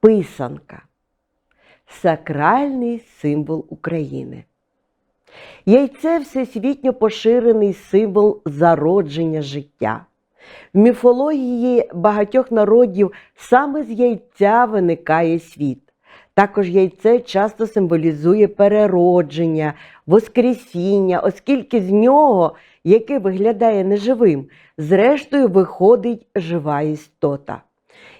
Писанка сакральний символ України. Яйце всесвітньо поширений символ зародження життя. В міфології багатьох народів саме з яйця виникає світ. Також яйце часто символізує переродження, воскресіння, оскільки з нього, яке виглядає неживим, зрештою виходить жива істота.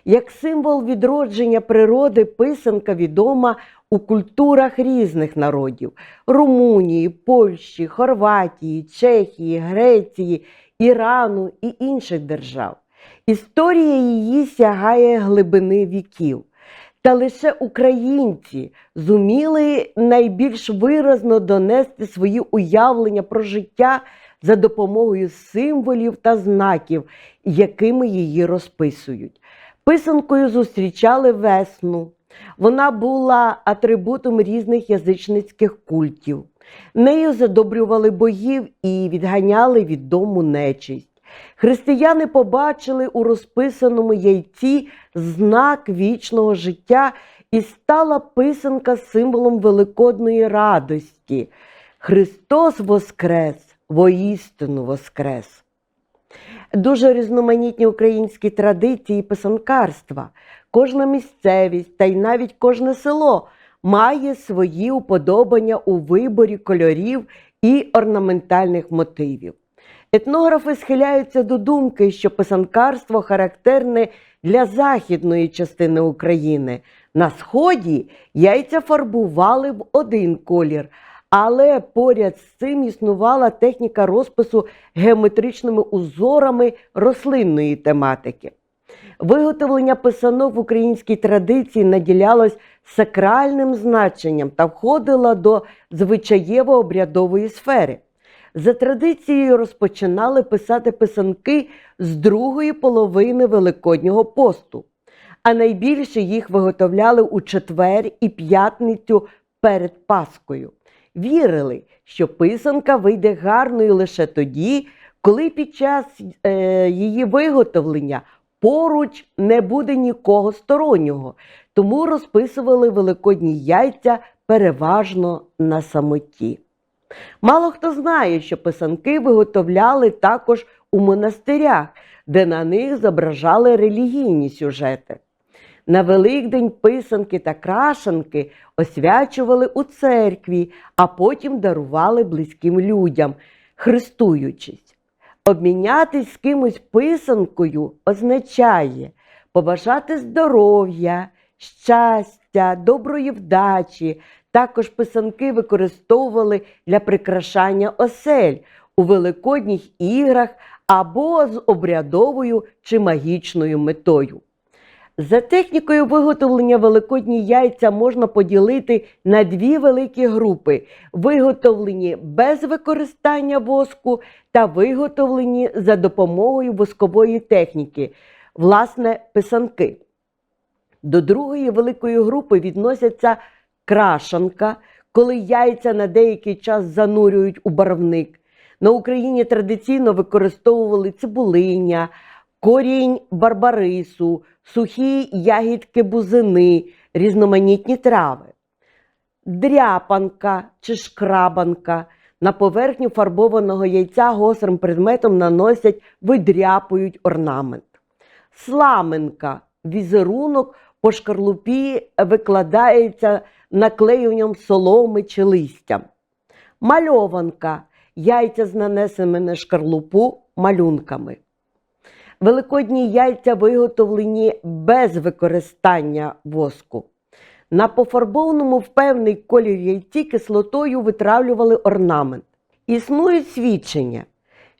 Як символ відродження природи, писанка відома у культурах різних народів Румунії, Польщі, Хорватії, Чехії, Греції, Ірану і інших держав. Історія її сягає глибини віків. Та лише українці зуміли найбільш виразно донести свої уявлення про життя за допомогою символів та знаків, якими її розписують. Писанкою зустрічали весну. Вона була атрибутом різних язичницьких культів. Нею задобрювали богів і відганяли від дому нечисть. Християни побачили у розписаному яйці знак вічного життя і стала писанка символом великодної радості. Христос Воскрес, воістину Воскрес! Дуже різноманітні українські традиції писанкарства. Кожна місцевість та й навіть кожне село має свої уподобання у виборі кольорів і орнаментальних мотивів. Етнографи схиляються до думки, що писанкарство характерне для західної частини України. На сході яйця фарбували в один колір, але поряд з цим існувала техніка розпису геометричними узорами рослинної тематики. Виготовлення писанок в українській традиції наділялось сакральним значенням та входило до звичаєво-обрядової сфери. За традицією розпочинали писати писанки з другої половини Великоднього посту, а найбільше їх виготовляли у четвер і п'ятницю перед Паскою. Вірили, що писанка вийде гарною лише тоді, коли під час е, її виготовлення поруч не буде нікого стороннього, тому розписували великодні яйця переважно на самоті. Мало хто знає, що писанки виготовляли також у монастирях, де на них зображали релігійні сюжети. На Великдень писанки та крашанки освячували у церкві, а потім дарували близьким людям, хрестуючись. Обмінятись з кимось писанкою означає побажати здоров'я, щастя, доброї вдачі. Також писанки використовували для прикрашання осель у великодніх іграх або з обрядовою чи магічною метою. За технікою виготовлення великодні яйця можна поділити на дві великі групи: виготовлені без використання воску та виготовлені за допомогою воскової техніки, власне, писанки. До другої великої групи відносяться крашанка, коли яйця на деякий час занурюють у барвник. На Україні традиційно використовували цибулиня, корінь барбарису, сухі ягідки бузини, різноманітні трави. Дряпанка чи шкрабанка. На поверхню фарбованого яйця гострим предметом наносять, видряпують орнамент. Сламенка візерунок по шкарлупі викладається наклеюванням соломи чи листям. Мальованка яйця з нанесеними на шкарлупу малюнками. Великодні яйця виготовлені без використання воску. На пофарбованому в певний колір яйці кислотою витравлювали орнамент. Існують свідчення,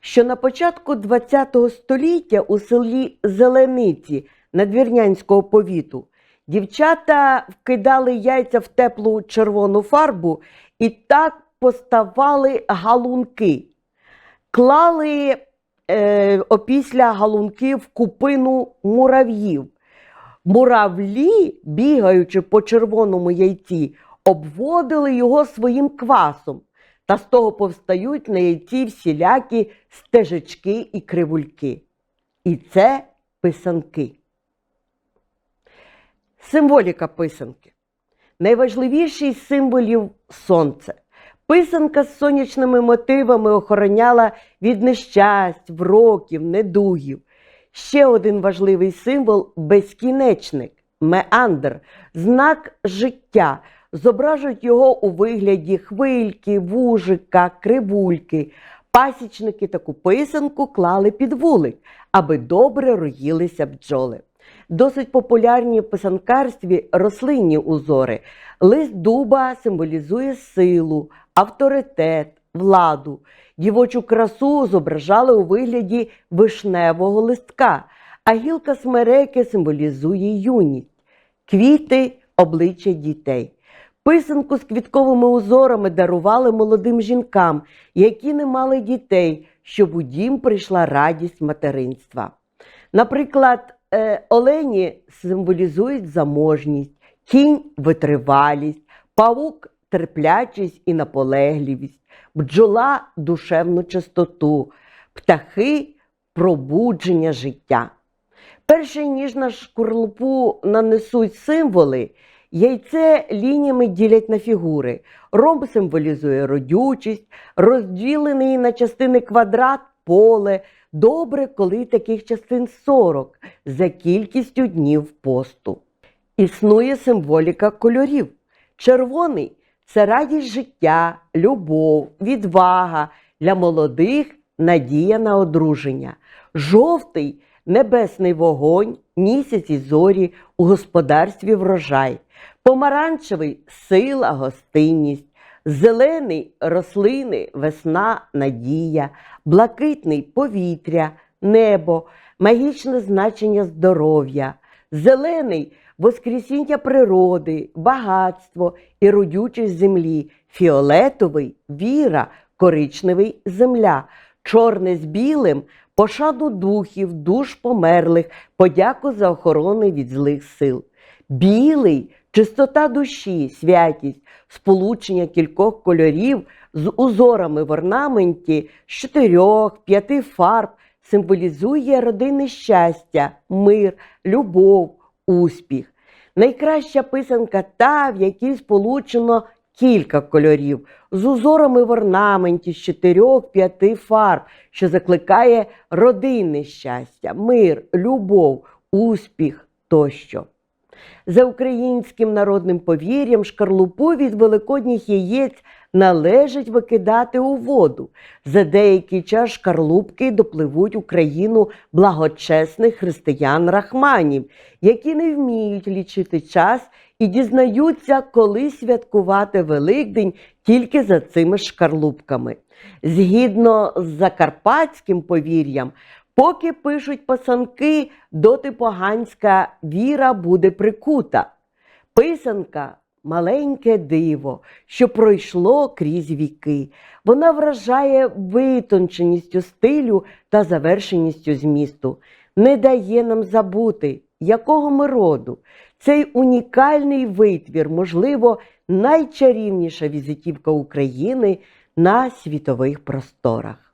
що на початку ХХ століття у селі Зелениці надвірнянського повіту дівчата вкидали яйця в теплу червону фарбу і так поставали галунки, клали е, опісля галунків купину мурав'їв. Муравлі, бігаючи по червоному яйці, обводили його своїм квасом, та з того повстають на яйці всілякі стежечки і кривульки. І це писанки. Символіка писанки. Найважливіший з символів сонце. Писанка з сонячними мотивами охороняла від нещасть, вроків, недугів. Ще один важливий символ безкінечник, меандр, знак життя. Зображують його у вигляді хвильки, вужика, кривульки. Пасічники таку писанку клали під вулик, аби добре роїлися бджоли. Досить популярні в писанкарстві рослинні узори. Лист дуба символізує силу, авторитет, владу. Дівочу красу зображали у вигляді вишневого листка, а гілка смереки символізує юність, квіти обличчя дітей. Писанку з квітковими узорами дарували молодим жінкам, які не мали дітей, щоб у дім прийшла радість материнства. Наприклад, е, олені символізують заможність, кінь витривалість, павук терплячість і наполегливість, бджола душевну чистоту, птахи пробудження життя. Перше, ніж на шкурлупу нанесуть символи, яйце лініями ділять на фігури. Ромб символізує родючість, розділений на частини квадрат поле. Добре, коли таких частин 40 за кількістю днів посту. Існує символіка кольорів. Червоний це радість життя, любов, відвага для молодих надія на одруження. Жовтий небесний вогонь, місяць і зорі у господарстві врожай. Помаранчевий сила, гостинність. Зелений рослини, весна, надія, блакитний повітря, небо, магічне значення здоров'я, зелений воскресіння природи, багатство і родючість землі, фіолетовий віра, коричневий земля, чорне з білим пошану духів, душ померлих, подяку за охорони від злих сил. Білий чистота душі, святість, сполучення кількох кольорів з узорами в орнаменті з чотирьох, п'яти фарб символізує родинне щастя, мир, любов, успіх. Найкраща писанка та, в якій сполучено кілька кольорів з узорами в орнаменті з чотирьох-п'яти фарб, що закликає родинне щастя, мир, любов, успіх тощо. За українським народним повір'ям, шкарлупу від великодніх яєць належить викидати у воду. За деякий час шкарлупки допливуть у країну благочесних християн-рахманів, які не вміють лічити час і дізнаються, коли святкувати Великдень тільки за цими шкарлупками. Згідно з закарпатським повір'ям, Поки пишуть писанки, доти поганська віра буде прикута. Писанка маленьке диво, що пройшло крізь віки. Вона вражає витонченістю стилю та завершеністю змісту, не дає нам забути, якого ми роду. Цей унікальний витвір, можливо, найчарівніша візитівка України на світових просторах.